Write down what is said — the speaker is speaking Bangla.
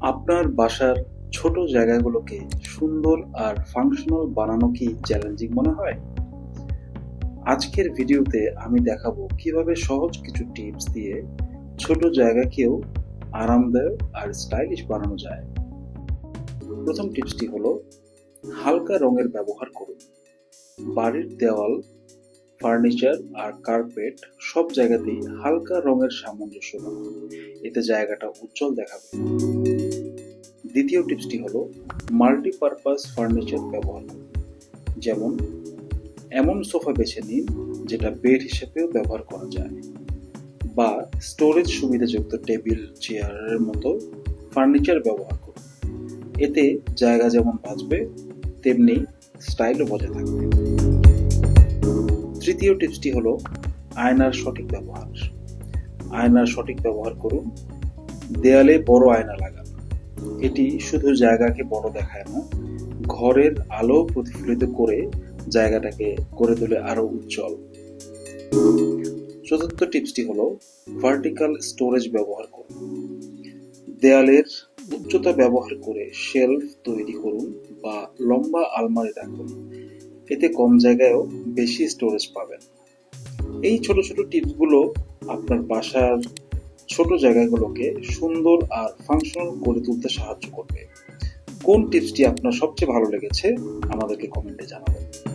আপনার বাসার ছোট জায়গাগুলোকে সুন্দর আর ফাংশনাল বানানো কি চ্যালেঞ্জিং মনে হয়? আজকের ভিডিওতে আমি দেখাবো কীভাবে সহজ কিছু টিপস দিয়ে ছোট জায়গাকেও আরামদায়ক আর স্টাইলিশ বানানো যায়। প্রথম টিপসটি হলো, হালকা রঙের ব্যবহার করুন। বাড়ির দেওয়াল ফার্নিচার আর কার্পেট সব জায়গাতেই হালকা রঙের সামঞ্জস্য এতে জায়গাটা উজ্জ্বল দেখাবে। দ্বিতীয় টিপসটি হলো মাল্টিপারপাস ফার্নিচার ব্যবহার যেমন, এমন সোফা বেছে নিন যেটা বেড হিসেবেও ব্যবহার করা যায় বা স্টোরেজ সুবিধাযুক্ত টেবিল, চেয়ারের মতো ফার্নিচার ব্যবহার করুন। এতে জায়গা যেমন বাঁচবে, তেমনি স্টাইলও বজায় থাকবে। তৃতীয় টিপসটি হলো আয়নার সঠিক ব্যবহার। আয়নার সঠিক ব্যবহার করুন। দেয়ালে বড় আয়না লাগান। এটি শুধু জায়গাকে বড় দেখায় না, ঘরের আলো প্রতিফলিত করে জায়গাটাকে করে তোলে আরও উজ্জ্বল। চতুর্থ টিপসটি হলো ভার্টিক্যাল স্টোরেজ ব্যবহার করুন। দেয়ালের উচ্চতা ব্যবহার করে শেলফ তৈরি করুন বা লম্বা আলমারি রাখুন। এতে কম জায়গায়ও বেশি স্টোরেজ পাবেন। এই ছোট ছোট টিপসগুলো আপনার বাসার ছোট জায়গাগুলোকে সুন্দর আর ফাংশনাল করে তুলতে সাহায্য করবে। কোন টিপসটি আপনার সবচেয়ে ভালো লেগেছে, আমাদেরকে কমেন্টে জানাবেন।